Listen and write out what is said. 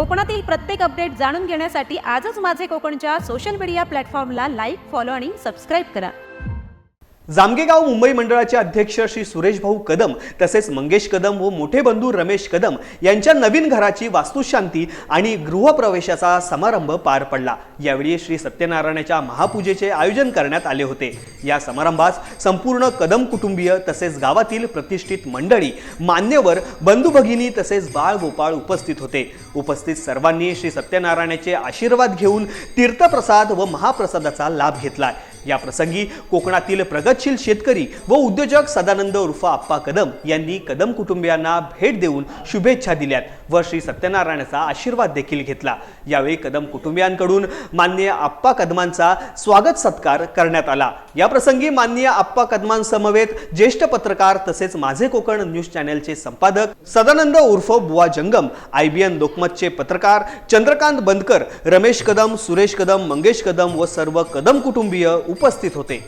कोकणातील प्रत्येक अपडेट जाणून घेण्यासाठी आजच माझे कोकणच्या सोशल मीडिया प्लॅटफॉर्मला लाईक फॉलो आणि सबस्क्राईब करा. जामगेगाव मुंबई मंडळाचे अध्यक्ष श्री सुरेश भाऊ कदम तसेच मंगेश कदम व मोठे बंधू रमेश कदम यांच्या नवीन घराची वास्तुशांती आणि गृहप्रवेशाचा समारंभ पार पडला. यावेळी श्री सत्यनारायणाच्या महापूजेचे आयोजन करण्यात आले होते. या समारंभास संपूर्ण कदम कुटुंबीय तसेच गावातील प्रतिष्ठित मंडळी मान्यवर बंधू भगिनी तसेच बाळ गोपाळ उपस्थित होते. उपस्थित सर्वांनी श्री सत्यनारायणाचे आशीर्वाद घेऊन तीर्थप्रसाद व महाप्रसादाचा लाभ घेतला या प्रसंगी कोकणातील प्रगतशील शेतकरी व उद्योजक सदानंद उर्फ आप्पा कदम यांनी कदम कुटुंबियांना भेट देऊन शुभेच्छा दिल्यात व श्री सत्यनारायणाचा आशीर्वाद देखील घेतला. यावेळी कदम कुटुंबियांकडून माननीय आप्पा कदमांचा स्वागत सत्कार करण्यात आला. या प्रसंगी माननीय आप्पा कदमांसमवेत ज्येष्ठ पत्रकार तसेच माझे कोकण न्यूज चॅनेलचे संपादक सदानंद उर्फ बुवा जंगम आय बी एन लोकमतचे पत्रकार चंद्रकांत बंदकर रमेश कदम सुरेश कदम मंगेश कदम व सर्व कदम कुटुंबीय उपस्थित होते.